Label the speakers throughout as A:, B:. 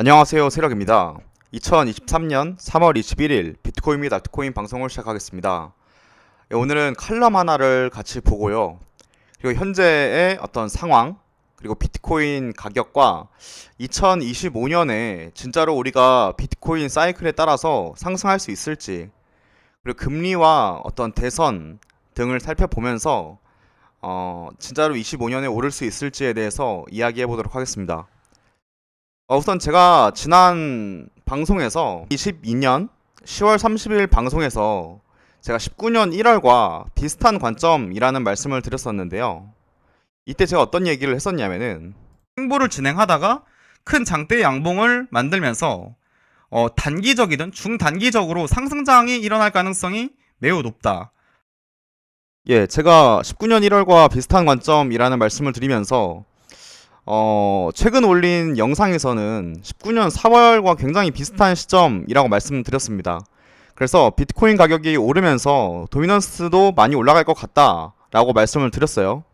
A: 안녕하세요 세력입니다. 2023년 3월 21일 비트코인 및 알트코인 방송을 시작하겠습니다. 예, 오늘은 칼럼 하나를 같이 보고요. 그리고 현재의 어떤 상황 그리고 비트코인 가격과 2025년에 진짜로 우리가 비트코인 사이클에 따라서 상승할 수 있을지 그리고 금리와 어떤 대선 등을 살펴보면서 어, 진짜로 25년에 오를 수 있을지에 대해서 이야기해 보도록 하겠습니다. 어, 우선 제가 지난 방송에서 22년 10월 30일 방송에서 제가 19년 1월과 비슷한 관점이라는 말씀을 드렸었는데요. 이때 제가 어떤 얘기를 했었냐면은 행보를 진행하다가 큰 장대 양봉을 만들면서 어, 단기적이든 중단기적으로 상승장이 일어날 가능성이 매우 높다. 예, 제가 19년 1월과 비슷한 관점이라는 말씀을 드리면서 어, 최근 올린 영상에서는 19년 4월과 굉장히 비슷한 시점이라고 말씀드렸습니다. 그래서 비트코인 가격이 오르면서 도미넌스도 많이 올라갈 것 같다라고 말씀을 드렸어요.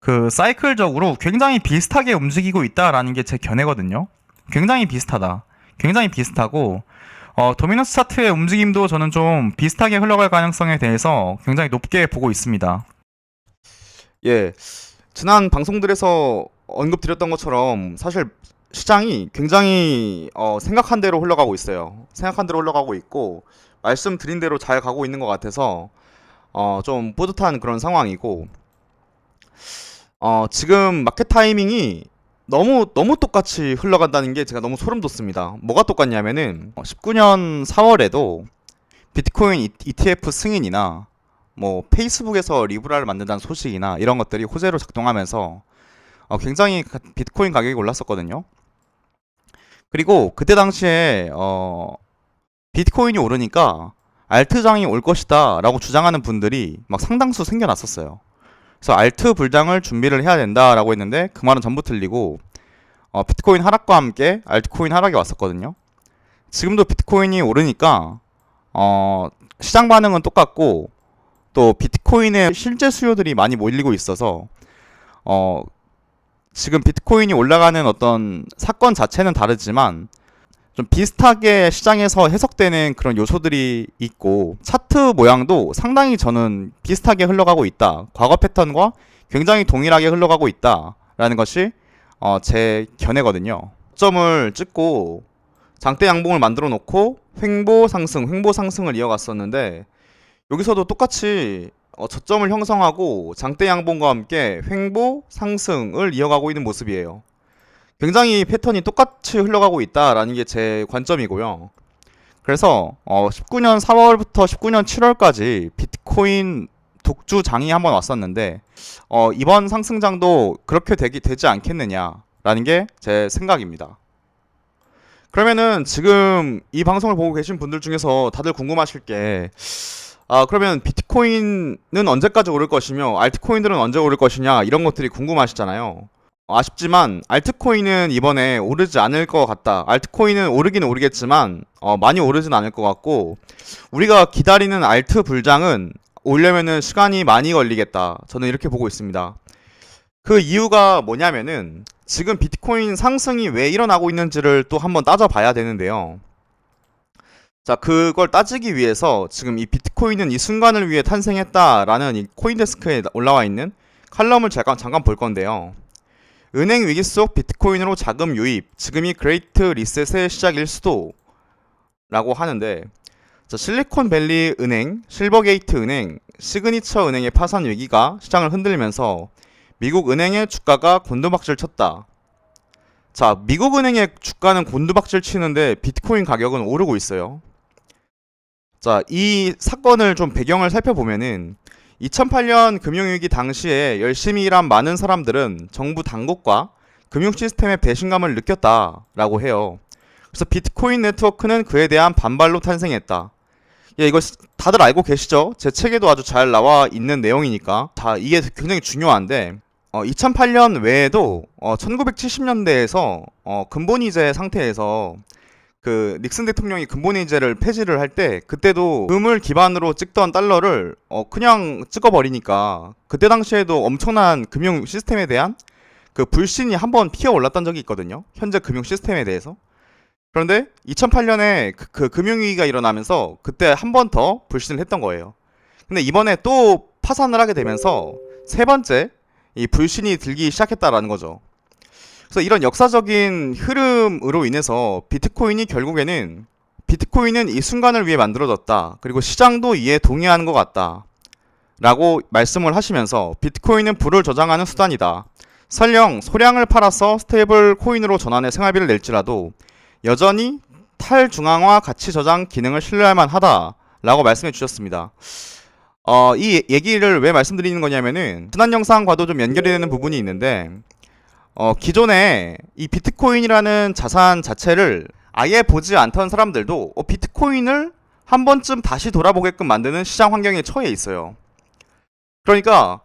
B: 그 사이클적으로 굉장히 비슷하게 움직이고 있다라는 게 제 견해거든요. 굉장히 비슷하다. 굉장히 비슷하고 어, 도미넌스 차트의 움직임도 저는 좀 비슷하게 흘러갈 가능성에 대해서 굉장히 높게 보고 있습니다.
A: 예, 지난 방송들에서 언급드렸던 것처럼 사실 시장이 굉장히 어, 생각한 대로 흘러가고 있어요. 생각한 대로 흘러가고 있고 말씀드린 대로 잘 가고 있는 것 같아서 어, 좀 뿌듯한 그런 상황이고 어, 지금 마켓 타이밍이 너무 너무 똑같이 흘러간다는 게 제가 너무 소름 돋습니다. 뭐가 똑같냐면은 19년 4월에도 비트코인 ETF 승인이나 뭐 페이스북에서 리브라를 만든다는 소식이나 이런 것들이 호재로 작동하면서 어, 굉장히 가- 비트코인 가격이 올랐었거든요. 그리고 그때 당시에 어, 비트코인이 오르니까 알트장이 올 것이다 라고 주장하는 분들이 막 상당수 생겨났었어요. 그래서 알트 불장을 준비를 해야 된다 라고 했는데 그 말은 전부 틀리고 어, 비트코인 하락과 함께 알트코인 하락이 왔었거든요. 지금도 비트코인이 오르니까 어, 시장 반응은 똑같고 또 비트코인의 실제 수요들이 많이 몰리고 있어서 어 지금 비트코인이 올라가는 어떤 사건 자체는 다르지만 좀 비슷하게 시장에서 해석되는 그런 요소들이 있고 차트 모양도 상당히 저는 비슷하게 흘러가고 있다. 과거 패턴과 굉장히 동일하게 흘러가고 있다라는 것이 어, 제 견해거든요. 점을 찍고 장대 양봉을 만들어 놓고 횡보 상승, 횡보 상승을 이어갔었는데 여기서도 똑같이 어, 저점을 형성하고 장대 양봉과 함께 횡보 상승을 이어가고 있는 모습이에요. 굉장히 패턴이 똑같이 흘러가고 있다라는 게 제 관점이고요. 그래서 어, 19년 4월부터 19년 7월까지 비트코인 독주 장이 한번 왔었는데 어, 이번 상승장도 그렇게 되기 되지 않겠느냐라는 게 제 생각입니다. 그러면은 지금 이 방송을 보고 계신 분들 중에서 다들 궁금하실 게 아, 그러면 비트코인은 언제까지 오를 것이며 알트코인들은 언제 오를 것이냐 이런 것들이 궁금하시잖아요. 어, 아쉽지만 알트코인은 이번에 오르지 않을 것 같다. 알트코인은 오르기는 오르겠지만 어, 많이 오르진 않을 것 같고 우리가 기다리는 알트 불장은 오려면은 시간이 많이 걸리겠다. 저는 이렇게 보고 있습니다. 그 이유가 뭐냐면은 지금 비트코인 상승이 왜 일어나고 있는지를 또 한번 따져봐야 되는데요. 자, 그걸 따지기 위해서 지금 이 비트코인은 이 순간을 위해 탄생했다라는 이 코인데스크에 올라와 있는 칼럼을 잠깐, 잠깐 볼 건데요. 은행 위기 속 비트코인으로 자금 유입, 지금이 그레이트 리셋의 시작일 수도 라고 하는데 자, 실리콘밸리 은행, 실버게이트 은행, 시그니처 은행의 파산 위기가 시장을 흔들면서 미국 은행의 주가가 곤두박질 쳤다. 자, 미국 은행의 주가는 곤두박질 치는데 비트코인 가격은 오르고 있어요. 자, 이 사건을 좀 배경을 살펴보면은 2008년 금융위기 당시에 열심히 일한 많은 사람들은 정부 당국과 금융 시스템의 배신감을 느꼈다라고 해요. 그래서 비트코인 네트워크는 그에 대한 반발로 탄생했다. 예, 이거 시- 다들 알고 계시죠? 제 책에도 아주 잘 나와 있는 내용이니까 다 이게 굉장히 중요한데 어, 2008년 외에도 어, 1970년대에서 어, 근본이제 상태에서 그 닉슨 대통령이 근본이제를 폐지를 할 때 그때도 금을 기반으로 찍던 달러를 어, 그냥 찍어버리니까 그때 당시에도 엄청난 금융 시스템에 대한 그 불신이 한번 피어 올랐던 적이 있거든요. 현재 금융 시스템에 대해서. 그런데 2008년에 그, 그 금융위기가 일어나면서 그때 한 번 더 불신을 했던 거예요. 근데 이번에 또 파산을 하게 되면서 세 번째 이 불신이 들기 시작했다라는 거죠. 그래서 이런 역사적인 흐름으로 인해서 비트코인이 결국에는 비트코인은 이 순간을 위해 만들어졌다. 그리고 시장도 이에 동의하는 것 같다. 라고 말씀을 하시면서 비트코인은 부를 저장하는 수단이다. 설령 소량을 팔아서 스테이블 코인으로 전환해 생활비를 낼지라도 여전히 탈중앙화 가치 저장 기능을 신뢰할 만하다 라고 말씀해 주셨습니다. 어, 이 얘기를 왜 말씀드리는 거냐면은 지난 영상과도 좀 연결이 되는 부분이 있는데 어, 기존에 이 비트코인이라는 자산 자체를 아예 보지 않던 사람들도 어, 비트코인을 한 번쯤 다시 돌아보게끔 만드는 시장 환경에 처해 있어요. 그러니까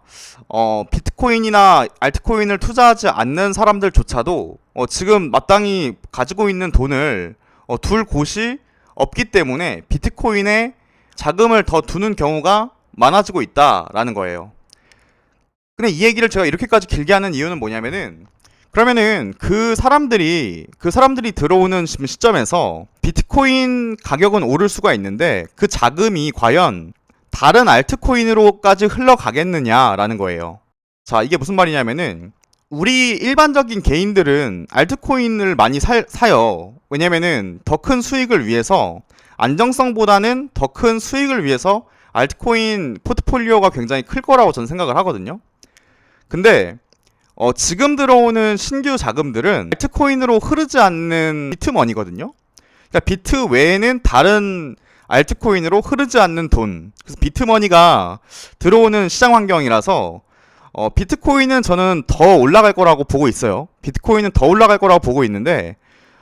A: 어, 비트코인이나 알트코인을 투자하지 않는 사람들조차도 어, 지금 마땅히 가지고 있는 돈을 어, 둘 곳이 없기 때문에 비트코인에 자금을 더 두는 경우가 많아지고 있다라는 거예요. 근데 이 얘기를 제가 이렇게까지 길게 하는 이유는 뭐냐면은 그러면은 그 사람들이 그 사람들이 들어오는 시점에서 비트코인 가격은 오를 수가 있는데 그 자금이 과연 다른 알트코인으로까지 흘러가겠느냐라는 거예요. 자, 이게 무슨 말이냐면은 우리 일반적인 개인들은 알트코인을 많이 사, 사요. 왜냐면은 더 큰 수익을 위해서 안정성보다는 더 큰 수익을 위해서 알트코인 포트폴리오가 굉장히 클 거라고 저는 생각을 하거든요. 근데 어, 지금 들어오는 신규 자금들은 알트코인으로 흐르지 않는 비트머니거든요. 그러니까 비트 외에는 다른 알트코인으로 흐르지 않는 돈. 그래서 비트머니가 들어오는 시장 환경이라서 어, 비트코인은 저는 더 올라갈 거라고 보고 있어요. 비트코인은 더 올라갈 거라고 보고 있는데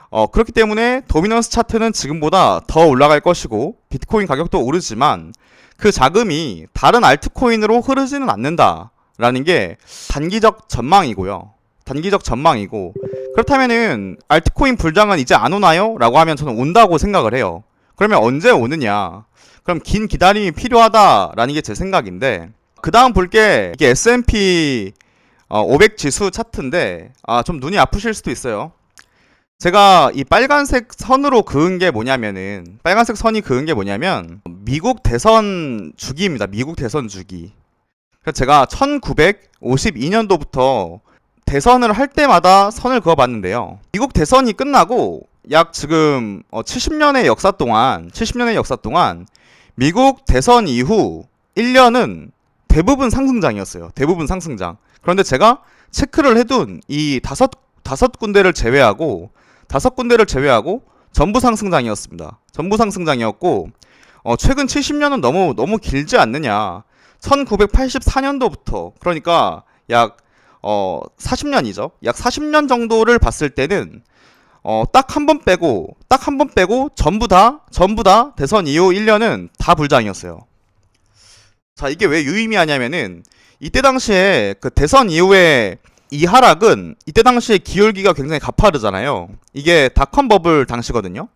A: 어, 그렇기 때문에 도미넌스 차트는 지금보다 더 올라갈 것이고 비트코인 가격도 오르지만 그 자금이 다른 알트코인으로 흐르지는 않는다 라는 게 단기적 전망이고요. 단기적 전망이고 그렇다면은 알트코인 불장은 이제 안 오나요? 라고 하면 저는 온다고 생각을 해요. 그러면 언제 오느냐? 그럼 긴 기다림이 필요하다라는 게 제 생각인데 그 다음 볼 게 이게 S&P 어, 500 지수 차트인데 아, 좀 눈이 아프실 수도 있어요. 제가 이 빨간색 선으로 그은 게 뭐냐면은 빨간색 선이 그은 게 뭐냐면 미국 대선 주기입니다. 미국 대선 주기. 제가 1952년도부터 대선을 할 때마다 선을 그어봤는데요. 미국 대선이 끝나고 약 지금 70년의 역사 동안 70년의 역사 동안 미국 대선 이후 1년은 대부분 상승장이었어요. 대부분 상승장. 그런데 제가 체크를 해둔 이 다섯 다섯 군데를 제외하고 다섯 군데를 제외하고 전부 상승장이었습니다. 전부 상승장이었고 어, 최근 70년은 너무 너무 길지 않느냐. 1984년도부터 그러니까 약 어, 40년이죠. 약 40년 정도를 봤을 때는 어, 딱 한 번 빼고 딱 한 번 빼고 전부 다 전부 다 대선 이후 1년은 다 불장이었어요. 자, 이게 왜 유의미하냐면은 이때 당시에 그 대선 이후에 이 하락은 이때 당시에 기울기가 굉장히 가파르잖아요. 이게 닷컴 버블 당시거든요.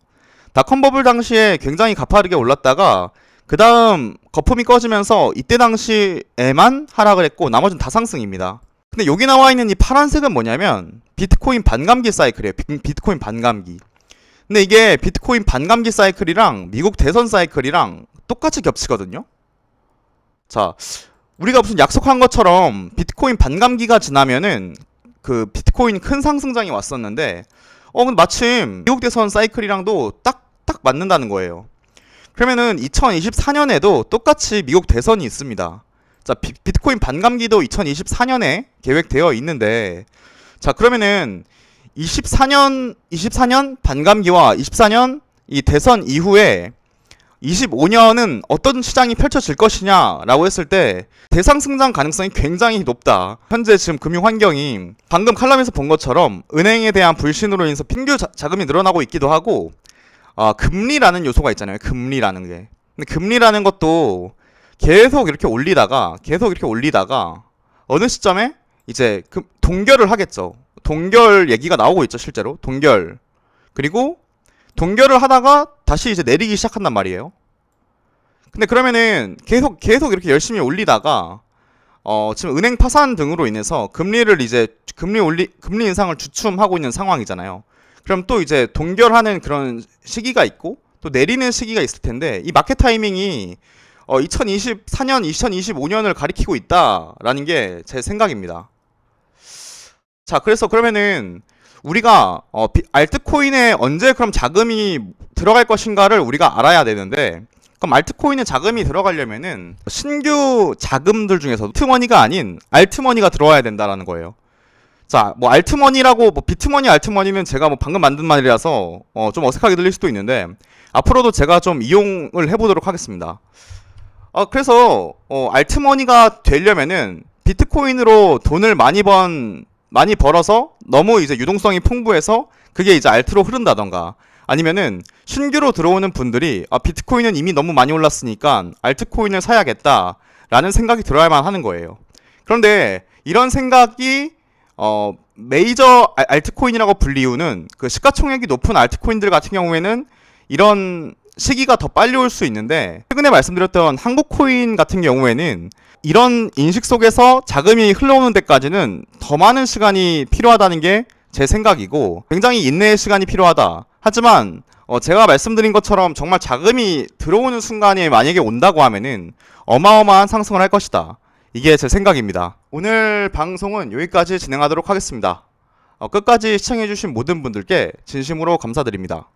A: 닷컴 버블 당시에 굉장히 가파르게 올랐다가 그 다음 거품이 꺼지면서 이때 당시에만 하락을 했고 나머지는 다 상승입니다. 근데 여기 나와 있는 이 파란색은 뭐냐면 비트코인 반감기 사이클이에요. 비- 비트코인 반감기. 근데 이게 비트코인 반감기 사이클이랑 미국 대선 사이클이랑 똑같이 겹치거든요. 자, 우리가 무슨 약속한 것처럼 비트코인 반감기가 지나면은 그 비트코인 큰 상승장이 왔었는데 어 근데 마침 미국 대선 사이클이랑도 딱딱 맞는다는 거예요. 그러면은 2024년에도 똑같이 미국 대선이 있습니다. 자, 비, 비트코인 반감기도 2024년에 계획되어 있는데 자, 그러면은 24년 24년 반감기와 24년 이 대선 이후에 25년은 어떤 시장이 펼쳐질 것이냐라고 했을 때 대상 승장 가능성이 굉장히 높다. 현재 지금 금융 환경이 방금 칼럼에서 본 것처럼 은행에 대한 불신으로 인해서 핑규 자, 자금이 늘어나고 있기도 하고 아, 금리라는 요소가 있잖아요. 금리라는 게. 근데 금리라는 것도 계속 이렇게 올리다가 계속 이렇게 올리다가 어느 시점에 이제 그 동결을 하겠죠. 동결 얘기가 나오고 있죠, 실제로. 동결. 그리고 동결을 하다가 다시 이제 내리기 시작한단 말이에요. 근데 그러면은 계속 계속 이렇게 열심히 올리다가 어 지금 은행 파산 등으로 인해서 금리를 이제 금리 올리 금리 인상을 주춤하고 있는 상황이잖아요. 그럼 또 이제 동결하는 그런 시기가 있고 또 내리는 시기가 있을 텐데 이 마켓 타이밍이 어, 2024년, 2025년을 가리키고 있다라는 게 제 생각입니다. 자, 그래서 그러면은 우리가 어, 비- 알트코인에 언제 그럼 자금이 들어갈 것인가를 우리가 알아야 되는데 그럼 알트코인에 자금이 들어가려면은 신규 자금들 중에서 트머니가 아닌 알트머니가 들어와야 된다라는 거예요. 자, 뭐 알트머니라고 뭐 비트머니, 알트머니는 제가 뭐 방금 만든 말이라서 어, 좀 어색하게 들릴 수도 있는데 앞으로도 제가 좀 이용을 해보도록 하겠습니다. 어, 그래서 어, 알트머니가 되려면은 비트코인으로 돈을 많이 번 많이 벌어서 너무 이제 유동성이 풍부해서 그게 이제 알트로 흐른다던가 아니면은 신규로 들어오는 분들이 아, 비트코인은 이미 너무 많이 올랐으니까 알트코인을 사야겠다라는 생각이 들어야만 하는 거예요. 그런데 이런 생각이 어 메이저 알- 알트코인이라고 불리우는 그 시가총액이 높은 알트코인들 같은 경우에는 이런 시기가 더 빨리 올 수 있는데 최근에 말씀드렸던 한국 코인 같은 경우에는 이런 인식 속에서 자금이 흘러오는 데까지는 더 많은 시간이 필요하다는 게 제 생각이고 굉장히 인내의 시간이 필요하다. 하지만 어, 제가 말씀드린 것처럼 정말 자금이 들어오는 순간에 만약에 온다고 하면은 어마어마한 상승을 할 것이다. 이게 제 생각입니다. 오늘 방송은 여기까지 진행하도록 하겠습니다. 어, 끝까지 시청해주신 모든 분들께 진심으로 감사드립니다.